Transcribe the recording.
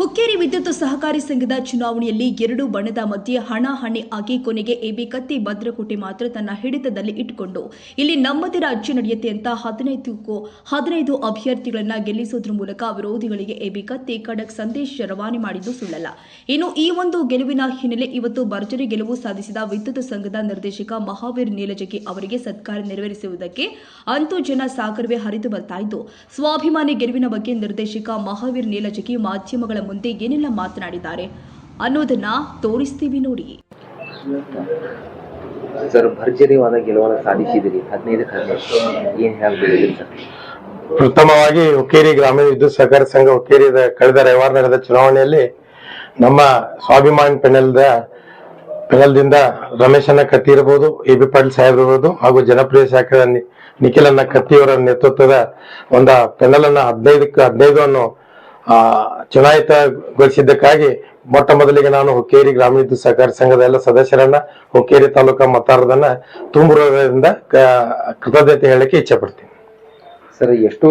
who Hukkeri ವಿದ್ಯುತ್ ಸಹಕಾರಿ ಸಂಘದ ಚುನಾವಣೆಯಲ್ಲಿ ಎರಡು ಬಣದ ಮಧ್ಯೆ ಹಣಾಹಣಿ ಆಗಿ ಕೊನೆಗೆ ಎಬಿ ಕತ್ತಿ ಭದ್ರಕೋಟೆ ಮಾತ್ರ ತನ್ನ ಹಿಡಿತದಲ್ಲಿ ಇಟ್ಟುಕೊಂಡು. ಇಲ್ಲಿ ನಮ್ಮದೇ ರಾಜ್ಯ ನಡೆಯುತ್ತೆ ಅಂತ ಹದಿನೈದು ಹದಿನೈದು ಅಭ್ಯರ್ಥಿಗಳನ್ನ ಗೆಲ್ಲಿಸೋದ್ರ ಮೂಲಕ ವಿರೋಧಿಗಳಿಗೆ ಎಬಿ ಕತ್ತಿ ಖಡಕ್ ಸಂದೇಶ ರವಾನೆ ಮಾಡಿದ್ದು ಸುಳ್ಳಲ್ಲ. ಇನ್ನು ಈ ಒಂದು ಗೆಲುವಿನ ಹಿನ್ನೆಲೆ ಇವತ್ತು ಭರ್ಜರಿ ಗೆಲುವು ಸಾಧಿಸಿದ ವಿದ್ಯುತ್ ಸಂಘದ ನಿರ್ದೇಶಕ ಮಹಾವೀರ್ ನೀಲಜಗಿ ಅವರಿಗೆ ಸತ್ಕಾರ ನೆರವೇರಿಸುವುದಕ್ಕೆ ಅಂತೂ ಜನ ಸಾಗರವೇ ಹರಿದು ಬರ್ತಾ ಇದ್ದು. ಸ್ವಾಭಿಮಾನಿ ಗೆಲುವಿನ ಬಗ್ಗೆ ನಿರ್ದೇಶಕ ಮಹಾವೀರ್ ನೀಲಜಗಿ ಮಾಧ್ಯಮಗಳ ಮುಂದೆ ಏನೆಲ್ಲ ಮಾತನಾಡಿದ್ದಾರೆ ಅನ್ನೋದನ್ನ ತೋರಿಸ್ತೀವಿ ನೋಡಿ. ಸರ್ ಭರ್ಜರಿವಾದ ಗೆಲುವನ್ನು ಸಾಧಿಸಿದಿರಿ ಹದಿನೈದು ಏನ್ ಹೇಳ್ಬಿಡಿದ್ರಿ ಸರ್? ಪ್ರಥಮವಾಗಿ ಹುಕ್ಕೇರಿ ಗ್ರಾಮೀಣ ವಿದ್ಯುತ್ ಸಹಕಾರ ಸಂಘ ಹುಕ್ಕೇರಿದ ಕಳೆದ ರವಿವಾರ ನಡೆದ ಚುನಾವಣೆಯಲ್ಲಿ ನಮ್ಮ ಸ್ವಾಭಿಮಾನ್ ಪೆನಲ್ದ ಪೆನಲ್ದಿಂದ ರಮೇಶನ್ನ ಕತ್ತಿ ಇರಬಹುದು ಎ ಬಿ ಪಾಟೀಲ್ ಸಾಹೇಬ್ ಇರಬಹುದು ಹಾಗೂ ಜನಪ್ರಿಯ ಶಾಖದ ನಿ- ನಿಖಿಲನ್ನ ಕತ್ತಿಯವರ ನೇತೃತ್ವದ ಒಂದು ಪೆನಲ್ ಅನ್ನ ಹದಿನೈದಕ್ಕೆ ಹದಿನೈದು ಅನ್ನು ಚುನಾಯಿತಗೊಳಿಸಿದ್ದಕ್ಕಾಗಿ ಮೊಟ್ಟ ಮೊದಲಿಗೆ ನಾನು ಹುಕ್ಕೇರಿ ಗ್ರಾಮೀಣ ಸಹಕಾರ ಸಂಘದ ಎಲ್ಲ ಸದಸ್ಯರನ್ನ ಹುಕ್ಕೇರಿ ತಾಲೂಕಾ ಮತದಾರರನ್ನ ತುಂಬಿರೋದ್ರಿಂದ ಕೃತಜ್ಞತೆ ಹೇಳಕ್ಕೆ ಇಚ್ಛೆ ಪಡ್ತೀನಿ. ಸರ್, ಎಷ್ಟು